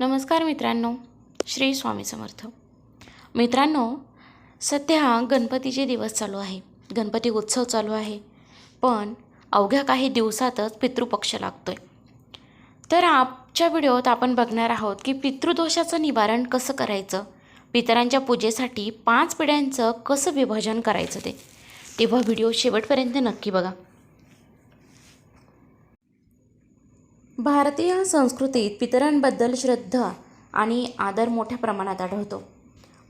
नमस्कार मित्रांनो श्री स्वामी समर्थ. मित्रांनो सध्या गणपतीचे दिवस चालू आहे. गणपती उत्सव चालू आहे. पण अवघ्या काही दिवसातच पितृपक्ष लागतो आहे तर आजच्या व्हिडिओत आपण बघणार आहोत की पितृदोषाचं निवारण कसं करायचं? पितरांच्या पूजेसाठी पाच पिढ्यांचं कसं विभाजन करायचं ते? तेव्हा व्हिडिओ शेवटपर्यंत नक्की बघा. भारतीय संस्कृतीत पितरांबद्दल श्रद्धा आणि आदर मोठ्या प्रमाणात आढळतो.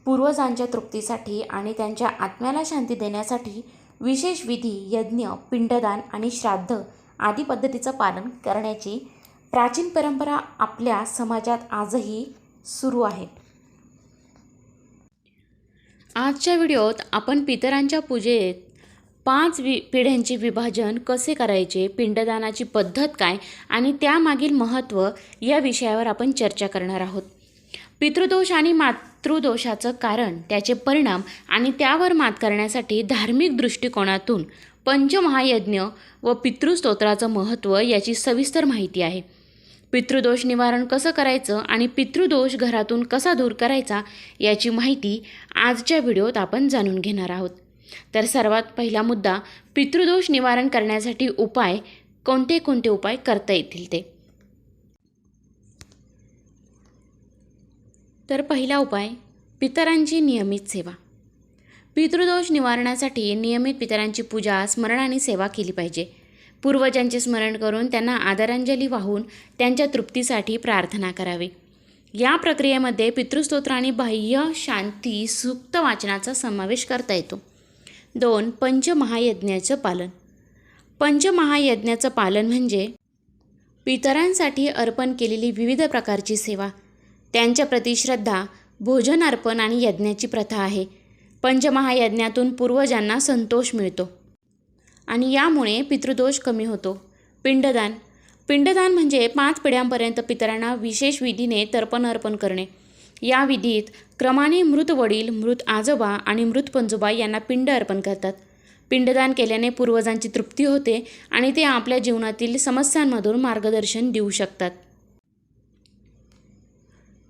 पूर्वजांच्या तृप्तीसाठी आणि त्यांच्या आत्म्याला शांती देण्यासाठी विशेष विधी यज्ञ पिंडदान आणि श्राद्ध आदी पद्धतीचं पालन करण्याची प्राचीन परंपरा आपल्या समाजात आजही सुरू आहे. आजच्या व्हिडिओत आपण पितरांच्या पूजेत पाच वि पिढ्यांचे विभाजन कसे करायचे पिंडदानाची पद्धत काय आणि त्यामागील महत्त्व या विषयावर आपण चर्चा करणार आहोत. पितृदोष आणि मातृदोषाचं कारण त्याचे परिणाम आणि त्यावर मात करण्यासाठी धार्मिक दृष्टिकोनातून पंचमहायज्ञ व पितृस्तोत्राचं महत्त्व याची सविस्तर माहिती आहे. पितृदोष निवारण कसं करायचं आणि पितृदोष घरातून कसा दूर करायचा याची माहिती आजच्या व्हिडिओत आपण जाणून घेणार आहोत. तर सर्वात पहिला मुद्दा पितृदोष निवारण करण्यासाठी उपाय कोणते कोणते उपाय करता येतील ते? तर पहिला उपाय पितरांची नियमित सेवा. पितृदोष निवारणासाठी नियमित पितरांची पूजा स्मरण आणि सेवा केली पाहिजे. पूर्वजांचे स्मरण करून त्यांना आदरांजली वाहून त्यांच्या तृप्तीसाठी प्रार्थना करावी. या प्रक्रियेमध्ये पितृस्तोत्र आणि बाह्य शांती सुक्त वाचनाचा समावेश करता येतो. दोन पंचमहायज्ञाचं पालन. पंचमहायज्ञाचं पालन म्हणजे पितरांसाठी अर्पण केलेली विविध प्रकारची सेवा. त्यांच्या प्रति श्रद्धा भोजन अर्पण आणि यज्ञाची प्रथा आहे. पंचमहायज्ञातून पूर्वजांना संतोष मिळतो. आणि यामुळे पितृदोष कमी होतो. पिंडदान. पिंडदान म्हणजे पाच पिढ्यांपर्यंत पितरांना विशेष विधीने तर्पण अर्पण करणे. या विधीत क्रमाने मृत वडील मृत आजोबा आणि मृत पंजोबा यांना पिंड अर्पण करतात. पिंडदान केल्याने पूर्वजांची तृप्ती होते आणि ते आपल्या जीवनातील समस्यांमधून मार्गदर्शन देऊ शकतात.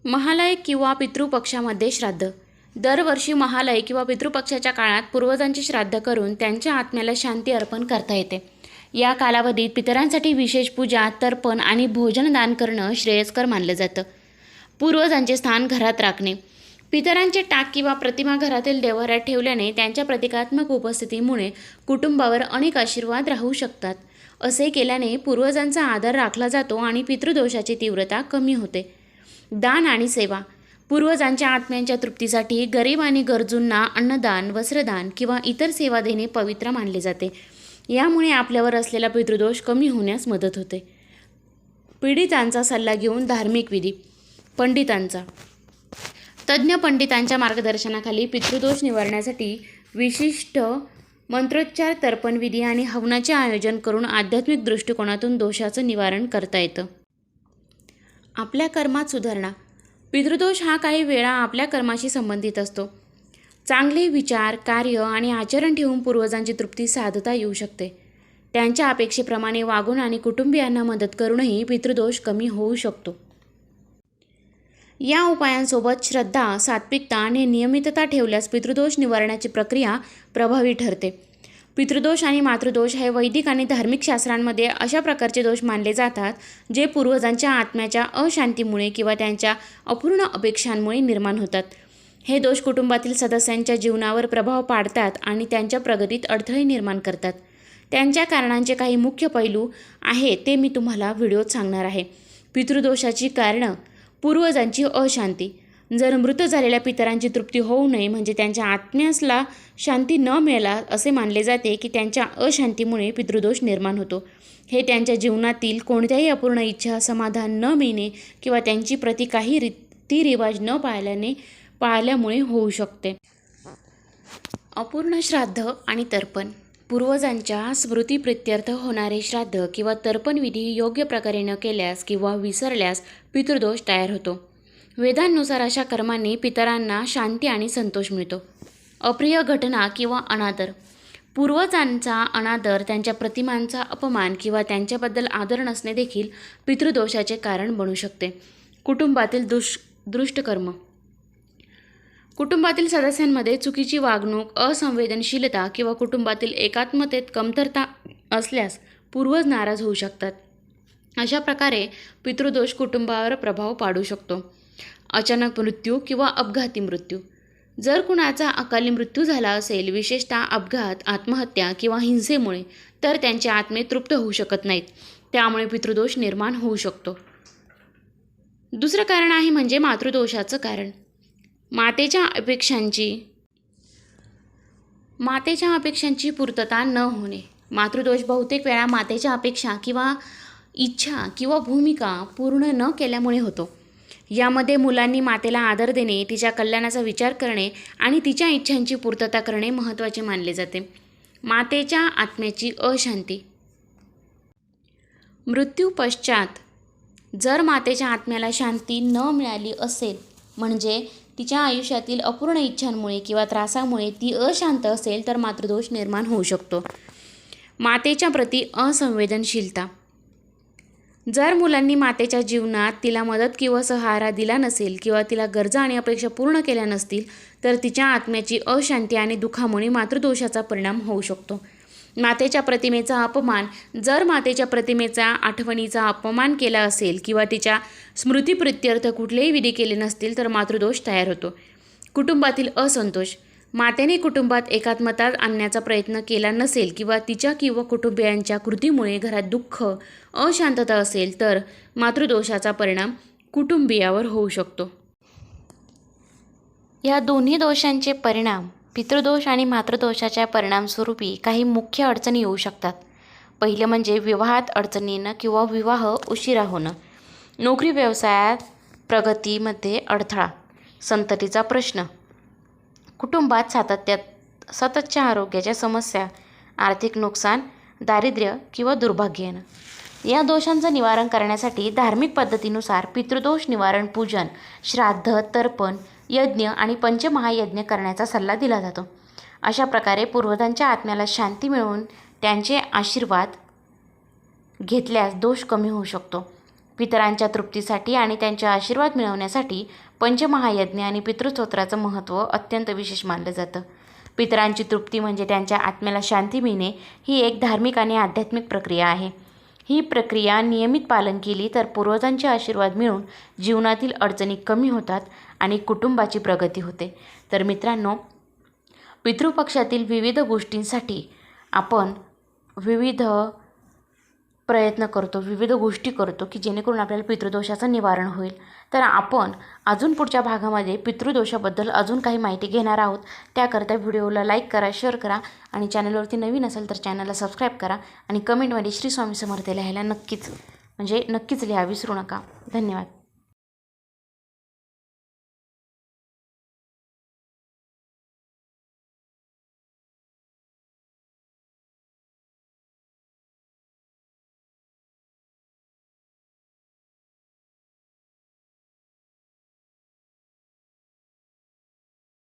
महालय किंवा पितृपक्षामध्ये श्राद्ध. दरवर्षी महालय किंवा पितृपक्षाच्या काळात पूर्वजांची श्राद्ध करून त्यांच्या आत्म्याला शांती अर्पण करता येते. या कालावधीत पितरांसाठी विशेष पूजा तर्पण आणि भोजनदान करणं श्रेयस्कर मानलं जातं. पूर्वजांचे स्थान घरात राखणे. पितरांचे टाक किंवा प्रतिमा घरातील देवाऱ्यात ठेवल्याने त्यांच्या प्रतिकात्मक उपस्थितीमुळे कुटुंबावर अनेक आशीर्वाद राहू शकतात. असे केल्याने पूर्वजांचा आदर राखला जातो आणि पितृदोषाची तीव्रता कमी होते. दान आणि सेवा. पूर्वजांच्या आत्म्यांच्या तृप्तीसाठी गरीब आणि गरजूंना अन्नदान वस्त्रदान किंवा इतर सेवा देणे पवित्र मानले जाते. यामुळे आपल्यावर असलेला पितृदोष कमी होण्यास मदत होते. पीडितांचा सल्ला घेऊन धार्मिक विधी. पंडितांचा. तज्ज्ञ पंडितांच्या मार्गदर्शनाखाली पितृदोष निवारण्यासाठी विशिष्ट मंत्रोच्चार तर्पणविधी आणि हवनाचे आयोजन करून आध्यात्मिक दृष्टिकोनातून दोषाचं निवारण करता येतं. आपल्या कर्मात सुधारणा. पितृदोष हा काही वेळा आपल्या कर्माशी संबंधित असतो. चांगले विचार कार्य आणि आचरण ठेवून पूर्वजांची तृप्ती साधता येऊ शकते. त्यांच्या अपेक्षेप्रमाणे वागून आणि कुटुंबियांना मदत करूनही पितृदोष कमी होऊ शकतो. या उपायांसोबत श्रद्धा सात्विकता आणि नियमितता ठेवल्यास पितृदोष निवारण्याची प्रक्रिया प्रभावी ठरते. पितृदोष आणि मातृदोष हे वैदिक आणि धार्मिक शास्त्रांमध्ये अशा प्रकारचे दोष मानले जातात जे पूर्वजांच्या आत्म्याच्या अशांतीमुळे किंवा त्यांच्या अपूर्ण अपेक्षांमुळे निर्माण होतात. हे दोष कुटुंबातील सदस्यांच्या जीवनावर प्रभाव पाडतात आणि त्यांच्या प्रगतीत अडथळे निर्माण करतात. त्यांच्या कारणांचे काही मुख्य पैलू आहे ते मी तुम्हाला व्हिडिओत सांगणार आहे. पितृदोषाची कारणं पूर्वजांची अशांती. जर मृत झालेल्या पितरांची तृप्ती होऊ नये म्हणजे त्यांच्या आत्म्यासला शांती न मिळाला असे मानले जाते की त्यांच्या अशांतीमुळे पितृदोष निर्माण होतो. हे त्यांच्या जीवनातील कोणत्याही अपूर्ण इच्छा समाधान न मिळणे किंवा त्यांची प्रति काही रीतिरिवाज न पाळल्याने पाळल्यामुळे होऊ शकते. अपूर्ण श्राद्ध आणि तर्पण. पूर्वजांच्या स्मृतीप्रित्यर्थ होणारे श्राद्ध किंवा तर्पणविधी योग्य प्रकारे न केल्यास किंवा विसरल्यास पितृदोष तयार होतो. वेदांनुसार अशा कर्मांनी पितरांना शांती आणि संतोष मिळतो. अप्रिय घटना किंवा अनादर. पूर्वजांचा अनादर त्यांच्या प्रतिमांचा अपमान किंवा त्यांच्याबद्दल आदर नसणे देखील पितृदोषाचे कारण बनू शकते. कुटुंबातील दुष दृष्टकर्म. कुटुंबातील सदस्यांमध्ये चुकीची वागणूक असंवेदनशीलता किंवा कुटुंबातील एकात्मतेत कमतरता असल्यास पूर्वज नाराज होऊ शकतात. अशा प्रकारे पितृदोष कुटुंबावर प्रभाव पाडू शकतो. अचानक मृत्यू किंवा अपघाती मृत्यू. जर कुणाचा अकाली मृत्यू झाला असेल विशेषतः अपघात आत्महत्या किंवा हिंसेमुळे तर त्यांचे आत्मे तृप्त होऊ शकत नाहीत. त्यामुळे पितृदोष निर्माण होऊ शकतो. दुसरं कारण आहे म्हणजे मातृदोषाचं कारण. मातेच्या अपेक्षांची. मातेच्या अपेक्षांची पूर्तता न होणे. मातृदोष बहुतेक वेळा मातेच्या अपेक्षा किंवा इच्छा किंवा भूमिका पूर्ण न केल्यामुळे होतो. यामध्ये मुलांनी मातेला आदर देणे तिच्या कल्याणाचा विचार करणे आणि तिच्या इच्छांची पूर्तता करणे महत्त्वाचे मानले जाते. मातेच्या आत्म्याची अशांती. मृत्यू पश्चात जर मातेच्या आत्म्याला शांती न मिळाली असेल म्हणजे तिच्या आयुष्यातील अपूर्ण इच्छांमुळे किंवा त्रासामुळे ती अशांत असेल तर मातृदोष निर्माण होऊ शकतो. मातेच्या प्रती असंवेदनशीलता. जर मुलांनी मातेच्या जीवनात तिला मदत किंवा सहारा दिला नसेल किंवा तिला गरजा आणि अपेक्षा पूर्ण केल्या नसतील तर तिच्या आत्म्याची अशांती आणि दुखामुळे मातृदोषाचा परिणाम होऊ शकतो. मातेच्या प्रतिमेचा अपमान. जर मातेच्या प्रतिमेचा आठवणीचा अपमान केला असेल किंवा तिच्या स्मृतीप्रित्यर्थ कुठलेही विधी केले नसतील तर मातृदोष तयार होतो. कुटुंबातील असंतोष. मातेने कुटुंबात एकात्मता आणण्याचा प्रयत्न केला नसेल किंवा तिच्या किंवा कुटुंबियांच्या कृतीमुळे घरात दुःख अशांतता असेल तर मातृदोषाचा परिणाम कुटुंबियावर होऊ शकतो. या दोन्ही दोषांचे परिणाम पितृदोष आणि मातृदोषाच्या परिणामस्वरूपी काही मुख्य अडचणी येऊ शकतात. पहिलं म्हणजे विवाहात अडचणी येणं किंवा विवाह उशिरा होणं. नोकरी व्यवसायात प्रगतीमध्ये अडथळा. संततीचा प्रश्न. कुटुंबात सातत्यात सततच्या आरोग्याच्या समस्या आर्थिक नुकसान दारिद्र्य किंवा दुर्भाग्य येणं. या दोषांचं निवारण करण्यासाठी धार्मिक पद्धतीनुसार पितृदोष निवारण पूजन श्राद्ध तर्पण यज्ञ आणि पंचमहायज्ञ करण्याचा सल्ला दिला जातो. अशा प्रकारे पूर्वजांच्या आत्म्याला शांती मिळवून त्यांचे आशीर्वाद घेतल्यास दोष कमी होऊ शकतो. पितरांच्या तृप्तीसाठी आणि त्यांचे आशीर्वाद मिळवण्यासाठी पंचमहायज्ञ आणि पितृस्तोत्राचं महत्त्व अत्यंत विशेष मानलं जातं. पितरांची तृप्ती म्हणजे त्यांच्या आत्म्याला शांती मिळणे ही एक धार्मिक आणि आध्यात्मिक प्रक्रिया आहे. ही प्रक्रिया नियमित पालन केली तर पूर्वजांचे आशीर्वाद मिळून जीवनातील अडचणी कमी होतात आणि कुटुंबाची प्रगती होते. तर मित्रांनो पितृपक्षातील विविध गोष्टींसाठी आपण विविध प्रयत्न करतो विविध गोष्टी करतो की जेणेकरून आपल्याला पितृदोषाचं निवारण होईल. तर आपण अजून पुढच्या भागामध्ये पितृदोषाबद्दल अजून काही माहिती घेणार आहोत. त्याकरता व्हिडिओला लाईक करा शेअर करा आणि चॅनलवरती नवीन असेल तर चॅनलला सबस्क्राईब करा आणि कमेंटमध्ये श्री स्वामी समर्थ लिहायला नक्कीच म्हणजे नक्कीच लिहा विसरू नका. धन्यवाद.